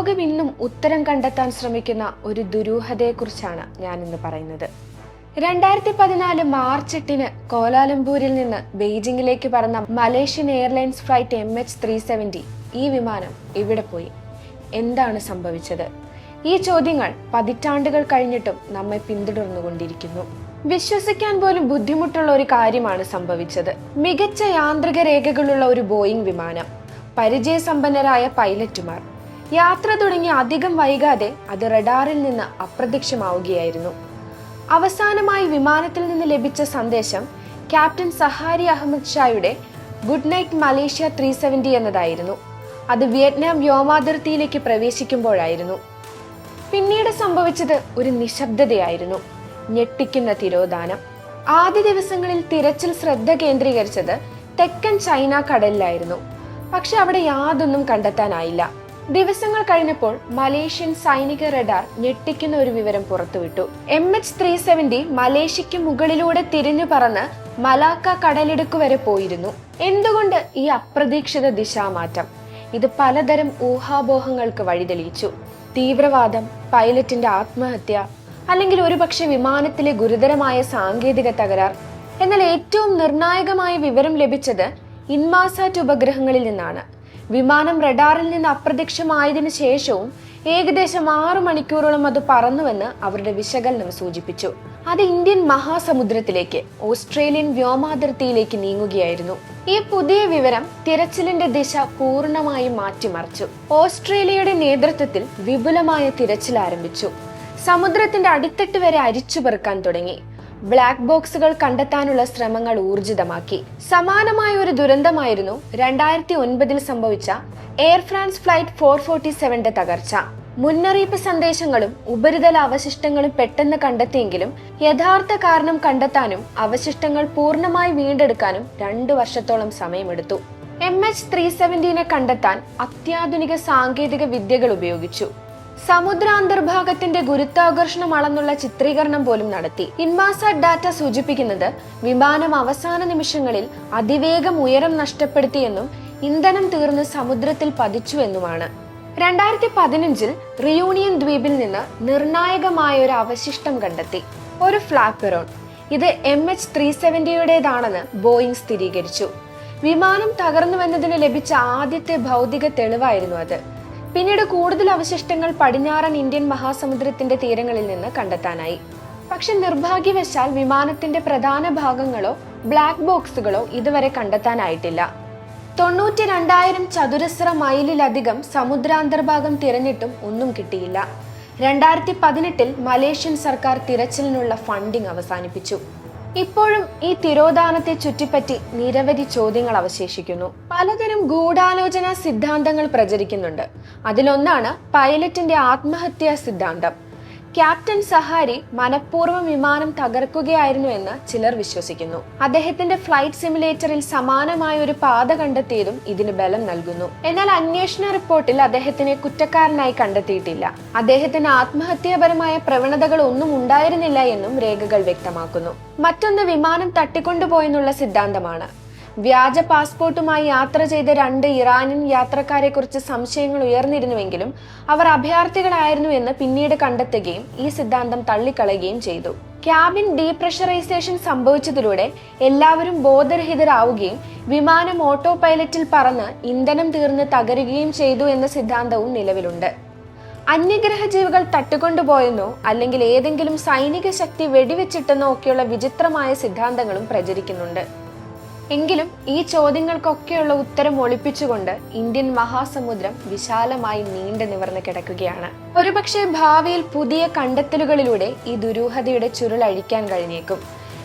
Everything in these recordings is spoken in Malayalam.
ലോകം ഇന്നും ഉത്തരം കണ്ടെത്താൻ ശ്രമിക്കുന്ന ഒരു ദുരൂഹതയെക്കുറിച്ചാണ് ഞാൻ ഇന്ന് പറയുന്നത്. രണ്ടായിരത്തി പതിനാല് മാർച്ച് എട്ടിന് കോലാലംപൂരിൽ നിന്ന് ബെയ്ജിംഗിലേക്ക് പറന്ന Malaysian Airlines flight M H three seventy ഈ വിമാനം ഇവിടെ പോയി? എന്താണ് സംഭവിച്ചത്? ഈ ചോദ്യങ്ങൾ പതിറ്റാണ്ടുകൾ കഴിഞ്ഞിട്ടും നമ്മെ പിന്തുടർന്നുകൊണ്ടിരിക്കുന്നു. വിശ്വസിക്കാൻ പോലും ബുദ്ധിമുട്ടുള്ള ഒരു കാര്യമാണ് സംഭവിച്ചത്. മികച്ച യാന്ത്രിക രേഖകളുള്ള ഒരു ബോയിങ് വിമാനം. പരിചയസമ്പന്നരായ പൈലറ്റുമാർ. യാത്ര തുടങ്ങി അധികം വൈകാതെ അത് റഡാറിൽ നിന്ന് അപ്രത്യക്ഷമാവുകയായിരുന്നു. അവസാനമായി വിമാനത്തിൽ നിന്ന് ലഭിച്ച സന്ദേശം ക്യാപ്റ്റൻ സഹാരി അഹമ്മദ് ഷായുടെ good night Malaysia three seventy എന്നതായിരുന്നു. അത് വിയറ്റ്നാം വ്യോമാതിർത്തിയിലേക്ക് പ്രവേശിക്കുമ്പോഴായിരുന്നു. പിന്നീട് സംഭവിച്ചത് ഒരു നിശബ്ദതയായിരുന്നു. ഞെട്ടിക്കുന്ന തിരോധാനം. ആദ്യ ദിവസങ്ങളിൽ തിരച്ചിൽ ശ്രദ്ധ കേന്ദ്രീകരിച്ചത് തെക്കൻ ചൈന കടലിലായിരുന്നു. പക്ഷെ അവിടെ യാതൊന്നും കണ്ടെത്താനായില്ല. ദിവസങ്ങൾ കഴിഞ്ഞപ്പോൾ മലേഷ്യൻ സൈനിക റഡാർ ഞെട്ടിക്കുന്ന ഒരു വിവരം പുറത്തുവിട്ടു. എം എച്ച് ത്രീ സെവന്റി മലേഷ്യക്ക് മുകളിലൂടെ തിരിഞ്ഞു പറന്ന് മലാക്ക കടലിടുക്ക് വരെ പോയിരുന്നു. എന്തുകൊണ്ട് ഈ അപ്രതീക്ഷിത ദിശാമാറ്റം? ഇത് പലതരം ഊഹാപോഹങ്ങൾക്ക് വഴിതെളിയിച്ചു. തീവ്രവാദം പൈലറ്റിന്റെ ആത്മഹത്യ അല്ലെങ്കിൽ ഒരുപക്ഷെ വിമാനത്തിലെ ഗുരുതരമായ സാങ്കേതിക തകരാർ. എന്നാൽ ഏറ്റവും നിർണായകമായ വിവരം ലഭിച്ചത് ഇൻമാസാറ്റ് ഉപഗ്രഹങ്ങളിൽ നിന്നാണ്. വിമാനം റഡാറിൽ നിന്ന് അപ്രത്യക്ഷമായതിനു ശേഷവും ഏകദേശം ആറു മണിക്കൂറോളം അത് പറന്നുവെന്ന് അവരുടെ വിശകലനം സൂചിപ്പിച്ചു. അത് ഇന്ത്യൻ മഹാസമുദ്രത്തിലേക്ക് ഓസ്ട്രേലിയൻ വ്യോമാതിർത്തിയിലേക്ക് നീങ്ങുകയായിരുന്നു. ഈ പുതിയ വിവരം തിരച്ചിലിന്റെ ദിശ പൂർണമായും മാറ്റിമറിച്ചു. ഓസ്ട്രേലിയയുടെ നേതൃത്വത്തിൽ വിപുലമായ തിരച്ചിൽ ആരംഭിച്ചു. സമുദ്രത്തിന്റെ അടിത്തട്ട് വരെ അരിച്ചു പെറുക്കാൻ തുടങ്ങി. ബ്ലാക്ക് ബോക്സുകൾ കണ്ടെത്താനുള്ള ശ്രമങ്ങൾ ഊർജിതമാക്കി. സമാനമായ ഒരു ദുരന്തമായിരുന്നു രണ്ടായിരത്തി ഒൻപതിൽ സംഭവിച്ച Air France flight four forty സെവന്റെ തകർച്ച. മുന്നറിയിപ്പ് സന്ദേശങ്ങളും ഉപരിതല അവശിഷ്ടങ്ങളും പെട്ടെന്ന് കണ്ടെത്തിയെങ്കിലും യഥാർത്ഥ കാരണം കണ്ടെത്താനും അവശിഷ്ടങ്ങൾ പൂർണമായി വീണ്ടെടുക്കാനും രണ്ടു വർഷത്തോളം സമയമെടുത്തു. എം എച്ച് ത്രീ സെവന്റീനെ കണ്ടെത്താൻ അത്യാധുനിക സാങ്കേതിക വിദ്യകൾ ഉപയോഗിച്ചു. സമുദ്രാന്തർഭാഗത്തിന്റെ ഗുരുത്വാകർഷണം അളന്നുള്ള ചിത്രീകരണം പോലും നടത്തി. ഇൻമാസാറ്റ് ഡാറ്റ സൂചിപ്പിക്കുന്നത് വിമാനം അവസാന നിമിഷങ്ങളിൽ അതിവേഗം ഉയരം നഷ്ടപ്പെടുത്തിയെന്നും ഇന്ധനം തീർന്ന് സമുദ്രത്തിൽ പതിച്ചുവെന്നുമാണ്. രണ്ടായിരത്തി പതിനഞ്ചിൽ റിയൂണിയൻ ദ്വീപിൽ നിന്ന് നിർണായകമായ ഒരു അവശിഷ്ടം കണ്ടെത്തി. ഒരു ഫ്ലാപ്പെറോൺ ഇത് എം എച്ച് ത്രീ സെവന്റിയുടേതാണെന്ന് ബോയിങ് സ്ഥിരീകരിച്ചു. വിമാനം തകർന്നുവെന്നതിന് ലഭിച്ച ആദ്യത്തെ ഭൗതിക തെളിവായിരുന്നു അത്. പിന്നീട് കൂടുതൽ അവശിഷ്ടങ്ങൾ പടിഞ്ഞാറൻ ഇന്ത്യൻ മഹാസമുദ്രത്തിന്റെ തീരങ്ങളിൽ നിന്ന് കണ്ടെത്താനായി. പക്ഷെ നിർഭാഗ്യവശാൽ വിമാനത്തിന്റെ പ്രധാന ഭാഗങ്ങളോ ബ്ലാക്ക് ബോക്സുകളോ ഇതുവരെ കണ്ടെത്താനായിട്ടില്ല. തൊണ്ണൂറ്റി രണ്ടായിരം ചതുരശ്ര മൈലിലധികം സമുദ്രാന്തർഭാഗം തിരഞ്ഞിട്ടും ഒന്നും കിട്ടിയില്ല. രണ്ടായിരത്തി പതിനെട്ടിൽ മലേഷ്യൻ സർക്കാർ തിരച്ചിലിനുള്ള ഫണ്ടിംഗ് അവസാനിപ്പിച്ചു. ഇപ്പോഴും ഈ തിരോധാനത്തെ ചുറ്റിപ്പറ്റി നിരവധി ചോദ്യങ്ങൾ അവശേഷിക്കുന്നു. പലതരം ഗൂഢാലോചന സിദ്ധാന്തങ്ങൾ പ്രചരിക്കുന്നുണ്ട്. അതിലൊന്നാണ് പൈലറ്റിന്റെ ആത്മഹത്യാ സിദ്ധാന്തം. ക്യാപ്റ്റൻ സഹാരി മനഃപൂർവം വിമാനം തകർക്കുകയായിരുന്നു എന്ന് ചിലർ വിശ്വസിക്കുന്നു. അദ്ദേഹത്തിന്റെ ഫ്ലൈറ്റ് സിമുലേറ്ററിൽ സമാനമായ ഒരു പാത കണ്ടെത്തിയതും ഇതിന് ബലം നൽകുന്നു. എന്നാൽ അന്വേഷണ റിപ്പോർട്ടിൽ അദ്ദേഹത്തിനെ കുറ്റക്കാരനായി കണ്ടെത്തിയിട്ടില്ല. അദ്ദേഹത്തിന് ആത്മഹത്യാപരമായ പ്രവണതകൾ ഒന്നും ഉണ്ടായിരുന്നില്ല എന്നും രേഖകൾ വ്യക്തമാക്കുന്നു. മറ്റൊന്ന് വിമാനം തട്ടിക്കൊണ്ടുപോയെന്നുള്ള സിദ്ധാന്തമാണ്. വ്യാജ പാസ്പോർട്ടുമായി യാത്ര ചെയ്ത രണ്ട് ഇറാനിയൻ യാത്രക്കാരെ കുറിച്ച് സംശയങ്ങൾ ഉയർന്നിരുന്നുവെങ്കിലും അവർ അഭയാർത്ഥികളായിരുന്നു എന്ന് പിന്നീട് കണ്ടെത്തുകയും ഈ സിദ്ധാന്തം തള്ളിക്കളയുകയും ചെയ്തു. ക്യാബിൻ ഡീപ്രഷറൈസേഷൻ സംഭവിച്ചതിലൂടെ എല്ലാവരും ബോധരഹിതരാവുകയും വിമാനം ഓട്ടോ പൈലറ്റിൽ പറന്ന് ഇന്ധനം തീർന്ന് തകരുകയും ചെയ്തു എന്ന സിദ്ധാന്തവും നിലവിലുണ്ട്. അന്യഗ്രഹ ജീവികൾ തട്ടിക്കൊണ്ടുപോയെന്നോ അല്ലെങ്കിൽ ഏതെങ്കിലും സൈനിക ശക്തി വെടിവെച്ചിട്ടെന്നോ ഒക്കെയുള്ള വിചിത്രമായ സിദ്ധാന്തങ്ങളും പ്രചരിക്കുന്നുണ്ട്. എങ്കിലും ഈ ചോദ്യങ്ങൾക്കൊക്കെയുള്ള ഉത്തരം ഒളിപ്പിച്ചുകൊണ്ട് ഇന്ത്യൻ മഹാസമുദ്രം വിശാലമായി നീണ്ടു നിവർന്ന് കിടക്കുകയാണ്. ഒരുപക്ഷെ ഭാവിയിൽ പുതിയ കണ്ടെത്തലുകളിലൂടെ ഈ ദുരൂഹതയുടെ ചുരുൾ അഴിക്കാൻ കഴിഞ്ഞേക്കും.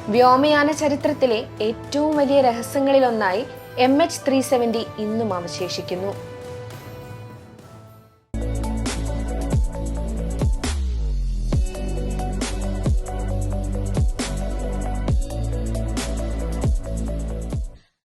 വ്യോമയാന ചരിത്രത്തിലെ ഏറ്റവും വലിയ രഹസ്യങ്ങളിലൊന്നായി എം എച്ച് ത്രീ സെവന്റി ഇന്നും അവശേഷിക്കുന്നു.